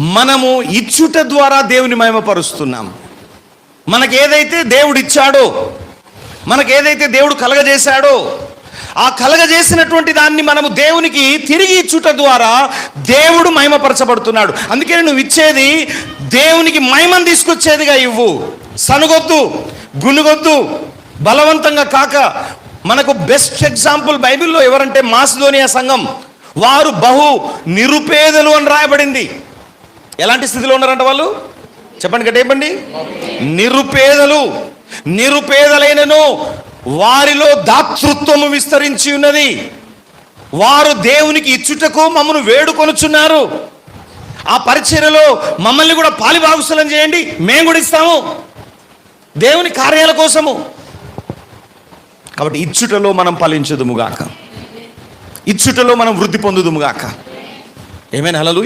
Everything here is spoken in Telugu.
మనము ఇచ్చుట ద్వారా దేవుని మహిమపరుస్తున్నాం. మనకు ఏదైతే దేవుడు ఇచ్చాడో మనకు ఏదైతే దేవుడు కలగజేశాడో ఆ కలగజేసినటువంటి దాన్ని మనము దేవునికి తిరిగి ఇచ్చుట ద్వారా దేవుడు మహిమపరచబడుతున్నాడు. అందుకే నువ్వు ఇచ్చేది దేవునికి మహిమను తీసుకొచ్చేదిగా ఇవ్వు. సనుగొద్దు గునుగొద్దు బలవంతంగా కాక. మనకు బెస్ట్ ఎగ్జాంపుల్ బైబిల్లో ఎవరంటే మాసిదోనియా సంఘం. వారు బహు నిరుపేదలు అని రాయబడింది. ఎలాంటి స్థితిలో ఉన్నారంట వాళ్ళు? చెప్పండి గట్టేపండి నిరుపేదలు నిరుపేదలైనను వారిలో దాతృత్వము విస్తరించి ఉన్నది. వారు దేవునికి ఇచ్చుటకు మమ్మను వేడుకొనుచున్నారు. ఆ పరిచర్యలో మమ్మల్ని కూడా పాలిభాగుసలం చేయండి మేము కూడా ఇస్తాము. దేవుని కార్యాల కోసము. కాబట్టి ఇచ్చుటలో మనం ఫలించదుముగాక. ఇచ్చుటలో మనం వృద్ధి పొందుదుముగాక. ఏమైనా హలలు